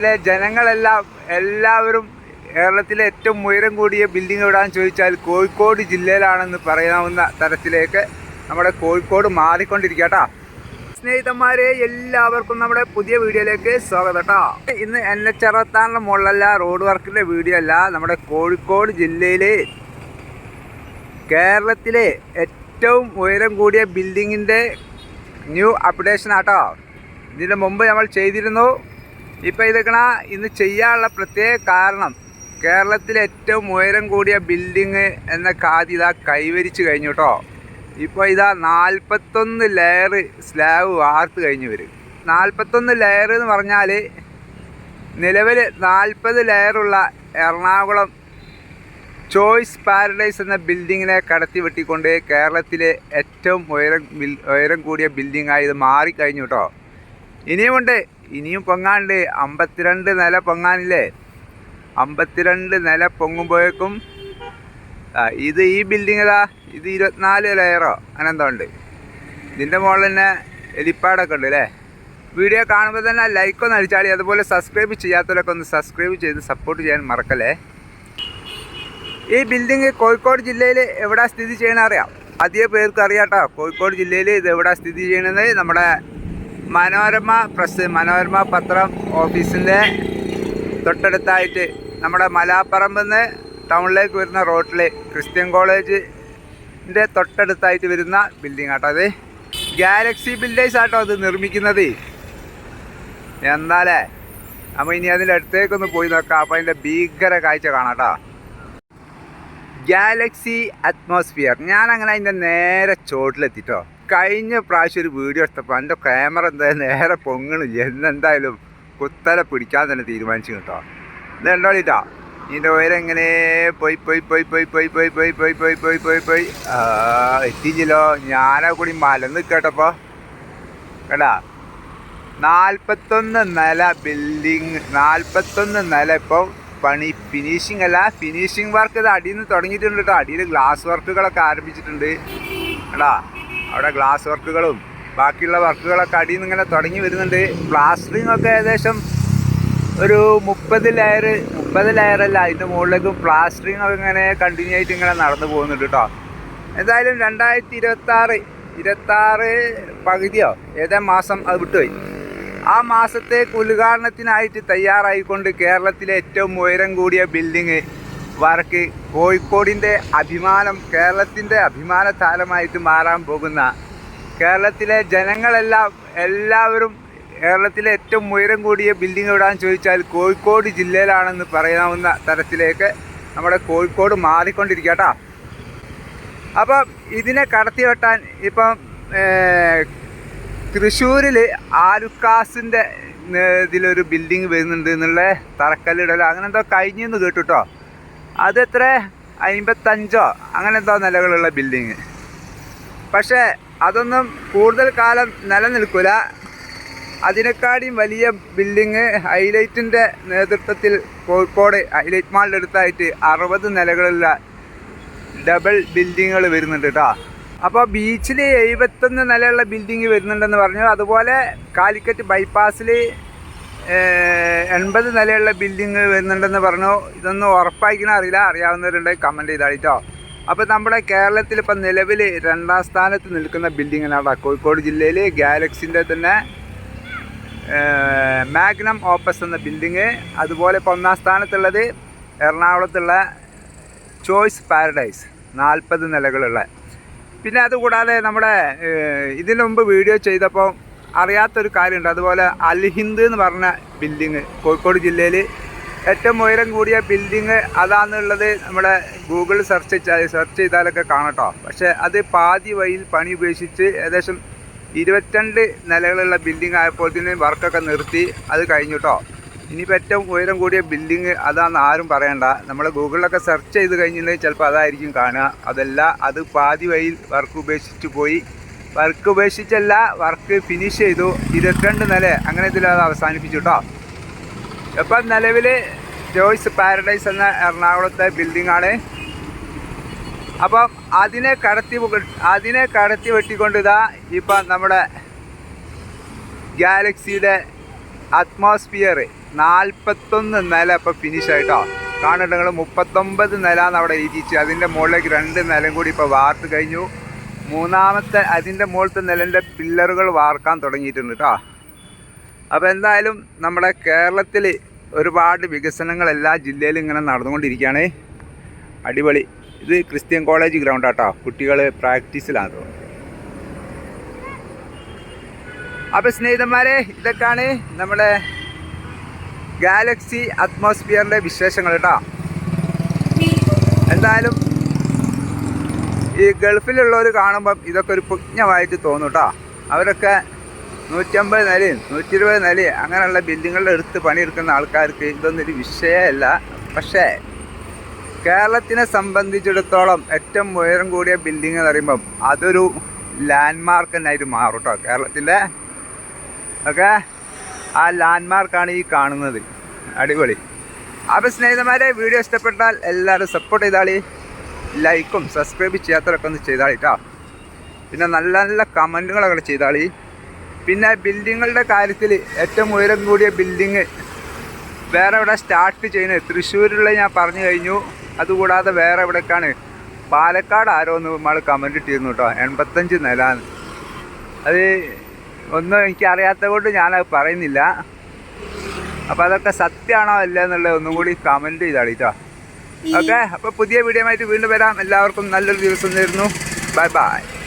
ഇതിലെ ജനങ്ങളെല്ലാം എല്ലാവരും കേരളത്തിലെ ഏറ്റവും ഉയരം കൂടിയ ബിൽഡിംഗ് എവിടാന്ന് ചോദിച്ചാൽ കോഴിക്കോട് ജില്ലയിലാണെന്ന് പറയാവുന്ന തരത്തിലേക്ക് നമ്മുടെ കോഴിക്കോട് മാറിക്കൊണ്ടിരിക്കുക സ്നേഹിതന്മാരെ എല്ലാവർക്കും നമ്മുടെ പുതിയ വീഡിയോയിലേക്ക് സ്വാഗതം കേട്ടോ ഇന്ന് എൻ എച്ച് അറുപത്താറിന്റെ മുകളിലല്ല റോഡ് വർക്കിന്റെ വീഡിയോ അല്ല നമ്മുടെ കോഴിക്കോട് ജില്ലയിലെ കേരളത്തിലെ ഏറ്റവും ഉയരം കൂടിയ ബിൽഡിങ്ങിന്റെ ന്യൂ അപ്ഡേഷൻ ആട്ടോ. ഇതിന് മുമ്പ് നമ്മൾ ചെയ്തിരുന്നു ഇപ്പോൾ ഇതൊക്കെ ഇന്ന് ചെയ്യാനുള്ള പ്രത്യേക കാരണം കേരളത്തിലെ ഏറ്റവും ഉയരം കൂടിയ ബിൽഡിങ് എന്ന ഖാദി ഇതാ കൈവരിച്ചു കഴിഞ്ഞു കേട്ടോ ഇപ്പോൾ ഇതാ നാൽപ്പത്തൊന്ന് ലെയർ സ്ലാബ് വാർത്ത് കഴിഞ്ഞു വരും നാൽപ്പത്തൊന്ന് ലെയർ എന്ന് പറഞ്ഞാൽ നിലവിൽ നാൽപ്പത് ലെയറുള്ള എറണാകുളം ചോയ്സ് പാരഡൈസ് എന്ന ബിൽഡിങ്ങിനെ കടത്തി വെട്ടിക്കൊണ്ട് കേരളത്തിലെ ഏറ്റവും ഉയരം ഉയരം കൂടിയ ബിൽഡിങ്ങായി ഇത് മാറിക്കഴിഞ്ഞു കേട്ടോ ഇനിയുമുണ്ട് ഇനിയും പൊങ്ങാണ്ട് അമ്പത്തിരണ്ട് നില പൊങ്ങാനില്ലേ? അമ്പത്തിരണ്ട് നില പൊങ്ങുമ്പോഴേക്കും ഇത് ഈ ബിൽഡിംഗ് ഇതാ ഇത് ഇരുപത്തിനാല് ലെയറോ ഉണ്ട്. ഇതിന്റെ മുകളിൽ തന്നെ എലിപ്പാടൊക്കെ ഉണ്ട് അല്ലേ? വീഡിയോ കാണുമ്പോൾ തന്നെ ലൈക്ക് ഒന്ന് അടിച്ചാളി അതുപോലെ സബ്സ്ക്രൈബ് ചെയ്യാത്തവരൊക്കെ ഒന്ന് സബ്സ്ക്രൈബ് ചെയ്ത് സപ്പോർട്ട് ചെയ്യാൻ മറക്കല്ലേ? ഈ ബിൽഡിംഗ് കോഴിക്കോട് ജില്ലയിൽ എവിടെ സ്ഥിതി ചെയ്യണമെന്ന് അറിയാം. അധികം പേർക്ക് അറിയാം കേട്ടോ. കോഴിക്കോട് ജില്ലയിൽ ഇത് എവിടെ സ്ഥിതി ചെയ്യണത്? നമ്മുടെ മനോരമ പ്രസ് മനോരമ പത്രം ഓഫീസിന്റെ തൊട്ടടുത്തായിട്ട് നമ്മുടെ മലാപ്പറമ്പിൽ നിന്ന് ടൗണിലേക്ക് വരുന്ന റോഡിലെ ക്രിസ്ത്യൻ കോളേജിന്റെ തൊട്ടടുത്തായിട്ട് വരുന്ന ബിൽഡിംഗ് ആട്ടോ അത്. ഗാലക്സി ബിൽഡേഴ്സ് ആട്ടോ അത് നിർമ്മിക്കുന്നത്. എന്നാലേ അപ്പോൾ ഇനി അതിന്റെ അടുത്തേക്കൊന്ന് പോയി നോക്കാം. അപ്പോൾ അതിന്റെ ഭീകര കാഴ്ച കാണാട്ടോ ഗാലക്സി അറ്റ്മോസ്ഫിയർ ഞാൻ അതിന്റെ നേരെ ചോട്ടിലെത്തിട്ടോ. കഴിഞ്ഞ പ്രാവശ്യം ഒരു വീഡിയോ എടുത്തപ്പോൾ എന്റെ ക്യാമറ എന്താ നേരെ പൊങ്ങണില്ല എന്നെന്തായാലും കുത്തല പിടിക്കാൻ തന്നെ തീരുമാനിച്ചു കേട്ടോ ഇത് കണ്ടോളിട്ടോ ഇതിന്റെ ഉയരെങ്ങനെ പോയി പോയി പോയി പോയി പോയി പോയി പോയി പോയി പോയി പോയി പോയി പോയി എത്തിച്ചില്ലോ ഞാനാ കൂടി മലന്ന് കേട്ടപ്പോൾ കേട്ടാ നാൽപ്പത്തൊന്ന് നില ബിൽഡിങ് നാൽപ്പത്തൊന്ന് നില ഇപ്പോൾ പണി ഫിനിഷിംഗ് അല്ല ഫിനിഷിംഗ് വർക്ക് ഇത് അടിയിൽ നിന്ന് തുടങ്ങിയിട്ടുണ്ട് കേട്ടോ അടിയിൽ ഗ്ലാസ് വർക്കുകളൊക്കെ ആരംഭിച്ചിട്ടുണ്ട് കേട്ടാ അവിടെ ഗ്ലാസ് വർക്കുകളും ബാക്കിയുള്ള വർക്കുകളൊക്കെ അടിയിൽ നിന്ന് ഇങ്ങനെ തുടങ്ങി വരുന്നുണ്ട്. പ്ലാസ്റ്ററിംഗ് ഒക്കെ ഏകദേശം ഒരു മുപ്പത് ലെയർ മുപ്പത് ലെയറല്ല അതിന്റെ മുകളിലേക്കും പ്ലാസ്റ്ററിംഗ് ഒക്കെ ഇങ്ങനെ കണ്ടിന്യൂ ആയിട്ട് ഇങ്ങനെ നടന്നു പോകുന്നുണ്ട് കേട്ടോ എന്തായാലും രണ്ടായിരത്തി ഇരുപത്താറ് ഇരുപത്താറ് പകുതിയോ ഏതാ മാസം അത് വിട്ടുപോയി. ആ മാസത്തേക്ക് ഉദ്ഘാടനത്തിനായിട്ട് തയ്യാറായിക്കൊണ്ട് കേരളത്തിലെ ഏറ്റവും ഉയരം കൂടിയ ബിൽഡിങ് വർക്ക് കോഴിക്കോടിന്റെ അഭിമാനം കേരളത്തിന്റെ അഭിമാന താരമായിട്ട് മാറാൻ പോകുന്ന കേരളത്തിലെ ജനങ്ങളെല്ലാം എല്ലാവരും കേരളത്തിലെ ഏറ്റവും ഉയരം കൂടിയ ബിൽഡിംഗ് എവിടാന്ന് ചോദിച്ചാൽ കോഴിക്കോട് ജില്ലയിലാണെന്ന് പറയാവുന്ന തരത്തിലേക്ക് നമ്മുടെ കോഴിക്കോട് മാറിക്കൊണ്ടിരിക്കുക അപ്പം ഇതിനെ കടത്തി വെട്ടാൻ ഇപ്പം തൃശ്ശൂരിൽ ആലുക്കാസിന്റെ ഇതിലൊരു ബിൽഡിങ് വരുന്നുണ്ട് എന്നുള്ള തറക്കല്ലിടലോ. അങ്ങനെന്തോ കഴിഞ്ഞെന്ന് കേട്ടു കേട്ടോ അതെത്ര? അൻപത്തഞ്ചോ അങ്ങനെ എന്തോ നിലകളുള്ള ബിൽഡിങ് പക്ഷേ അതൊന്നും കൂടുതൽ കാലം നിലനിൽക്കില്ല അതിനെക്കാടിയും വലിയ ബിൽഡിങ് ഹൈലൈറ്റിന്റെ നേതൃത്വത്തിൽ കോഴിക്കോട് ഹൈലൈറ്റ് മാളിന്റെ അടുത്തായിട്ട് അറുപത് നിലകളുള്ള ഡബിൾ ബിൽഡിങ്ങുകൾ വരുന്നുണ്ട് കേട്ടോ അപ്പോൾ ബീച്ചിൽ എഴുപത്തൊന്ന് നിലയുള്ള ബിൽഡിങ് വരുന്നുണ്ടെന്ന് പറഞ്ഞു അതുപോലെ കാലിക്കറ്റ് ബൈപ്പാസിൽ എൺപത് നിലയുള്ള ബിൽഡിങ് വരുന്നുണ്ടെന്ന് പറഞ്ഞു? ഇതൊന്നും ഉറപ്പായിക്കണോ അറിയില്ല. അറിയാവുന്നവരുണ്ടെങ്കിൽ കമന്റ് ചെയ്താൽ അപ്പോൾ നമ്മുടെ കേരളത്തിൽ ഇപ്പം നിലവിൽ രണ്ടാം സ്ഥാനത്ത് നിൽക്കുന്ന ബിൽഡിങ്ങിനാണ് കോഴിക്കോട് ജില്ലയിൽ ഗാലക്സിന്റെ തന്നെ മാഗ്നം ഓപ്പസ് എന്ന ബിൽഡിങ് അതുപോലെ ഇപ്പോൾ ഒന്നാം സ്ഥാനത്തുള്ളത് എറണാകുളത്തുള്ള ചോയ്സ് പാരഡൈസ് നാൽപ്പത് നിലകളുള്ള. പിന്നെ അതുകൂടാതെ നമ്മുടെ ഇതിനു മുമ്പ് വീഡിയോ ചെയ്തപ്പോൾ അറിയാത്തൊരു കാര്യമുണ്ട്. അതുപോലെ അൽ ഹിന്ദ് എന്ന് പറഞ്ഞ ബിൽഡിങ് കോഴിക്കോട് ജില്ലയിൽ ഏറ്റവും ഉയരം കൂടിയ ബിൽഡിങ് അതാണെന്നുള്ളത് നമ്മുടെ ഗൂഗിൾ സെർച്ച് സെർച്ച് ചെയ്താലൊക്കെ കാണട്ടോ. പക്ഷേ അത് പാതി വഴിയിൽ പണി ഉപേക്ഷിച്ച് ഏകദേശം ഇരുപത്തിരണ്ട് നിലകളുള്ള ബിൽഡിംഗ് ആയപ്പോഴത്തേന് വർക്കൊക്കെ നിർത്തി അത് കഴിഞ്ഞു കേട്ടോ ഇനിയിപ്പോൾ ഏറ്റവും ഉയരം കൂടിയ ബിൽഡിങ് അതാണെന്ന് ആരും പറയണ്ട. നമ്മൾ ഗൂഗിളിലൊക്കെ സെർച്ച് ചെയ്ത് കഴിഞ്ഞിട്ടുണ്ടെങ്കിൽ ചിലപ്പോൾ അതായിരിക്കും കാണുക. അതല്ല അത് പാതി വഴിയിൽ വർക്ക് ഉപേക്ഷിച്ച് പോയി വർക്ക് ഉപേക്ഷിച്ചല്ല വർക്ക് ഫിനിഷ് ചെയ്തു. ഇരുപത്തിരണ്ട് നില. അങ്ങനെ ഇതിൽ അത് അവസാനിപ്പിച്ചു കേട്ടോ ഇപ്പം നിലവിൽ ജോയ്സ് പാരഡൈസ് എന്ന എറണാകുളത്തെ ബിൽഡിംഗ് ആണ്. അപ്പം അതിനെ കടത്തി അതിനെ കടത്തി വെട്ടിക്കൊണ്ട് ഇതാ ഇപ്പം നമ്മുടെ ഗാലക്സിയുടെ അറ്റ്മോസ്ഫിയർ നാൽപ്പത്തൊന്ന് നില ഇപ്പം ഫിനിഷ് ആയിട്ടോ കാണുന്നുണ്ട് നിങ്ങൾ മുപ്പത്തൊമ്പത് നില എന്ന് അവിടെ എഴുതിച്ച് അതിന്റെ മുകളിലേക്ക് രണ്ട് നിലം കൂടി ഇപ്പോൾ വാർത്ത് കഴിഞ്ഞു. മൂന്നാമത്തെ അതിന്റെ മുകളിലത്തെ നിലന്റെ പില്ലറുകൾ വാർക്കാൻ തുടങ്ങിയിട്ടുണ്ട് കേട്ടോ അപ്പോൾ എന്തായാലും നമ്മുടെ കേരളത്തിൽ ഒരുപാട് വികസനങ്ങൾ എല്ലാ ജില്ലയിലും ഇങ്ങനെ നടന്നുകൊണ്ടിരിക്കുകയാണ്. അടിപൊളി. ഇത് ക്രിസ്ത്യൻ കോളേജ് ഗ്രൗണ്ട് ആട്ടോ. കുട്ടികൾ പ്രാക്ടീസിലാണ് അപ്പോൾ സ്നേഹിതന്മാരെ ഇതൊക്കെയാണ് നമ്മുടെ ഗാലക്സി അറ്റ്മോസ്ഫിയറിന്റെ വിശേഷങ്ങൾ കേട്ടോ എന്തായാലും ഈ ഗൾഫിലുള്ളവർ കാണുമ്പം ഇതൊക്കെ ഒരു പുജ്ഞമായിട്ട് തോന്നും കേട്ടോ അവരൊക്കെ നൂറ്റമ്പത് നിലയും നൂറ്റി ഇരുപത് നിലയും അങ്ങനെയുള്ള ബിൽഡിങ്ങുകളുടെ എടുത്ത് പണിയെടുക്കുന്ന ആൾക്കാർക്ക് ഇതൊന്നും ഒരു വിഷയമല്ല. പക്ഷേ കേരളത്തിനെ സംബന്ധിച്ചിടത്തോളം ഏറ്റവും ഉയരം കൂടിയ ബിൽഡിംഗ് എന്ന് പറയുമ്പം അതൊരു ലാൻഡ് മാർക്ക് തന്നെയായിട്ട് മാറും കേട്ടോ കേരളത്തിന്റെ ഒക്കെ ആ ലാൻഡ് മാർക്കാണ് ഈ കാണുന്നത്. അടിപൊളി. അപ്പോൾ സ്നേഹിതന്മാരെ വീഡിയോ ഇഷ്ടപ്പെട്ടാൽ എല്ലാവരും സപ്പോർട്ട് ചെയ്താളി. ലൈക്കും സബ്സ്ക്രൈബ് ചെയ്യാത്തവരൊക്കെ ഒന്ന് ചെയ്താളി കേട്ടോ പിന്നെ നല്ല നല്ല കമന്റുകളൊക്കെ ചെയ്താളി. പിന്നെ ബിൽഡിങ്ങുകളുടെ കാര്യത്തിൽ ഏറ്റവും ഉയരം കൂടിയ ബിൽഡിങ് വേറെ എവിടെ സ്റ്റാർട്ട് ചെയ്യുന്നത്? തൃശ്ശൂരിലുള്ള ഞാൻ പറഞ്ഞു കഴിഞ്ഞു. അതുകൂടാതെ വേറെ എവിടേക്കാണ്? പാലക്കാട് ആരോ ഒന്ന് നമ്മൾ കമന്റ് ഇട്ടിരുന്നു കേട്ടോ എൺപത്തഞ്ച് നില അത് ഒന്നും എനിക്ക് അറിയാത്ത കൊണ്ട് ഞാനത് പറയുന്നില്ല. അപ്പോൾ അതൊക്കെ സത്യമാണോ അല്ല എന്നുള്ളത് ഒന്നും കൂടി കമന്റ് ചെയ്താളി കേട്ടോ ഓക്കെ അപ്പോൾ പുതിയ വീഡിയോ ആയിട്ട് വീണ്ടും വരാം. എല്ലാവർക്കും നല്ലൊരു ദിവസം നേരുന്നു. Bye bye.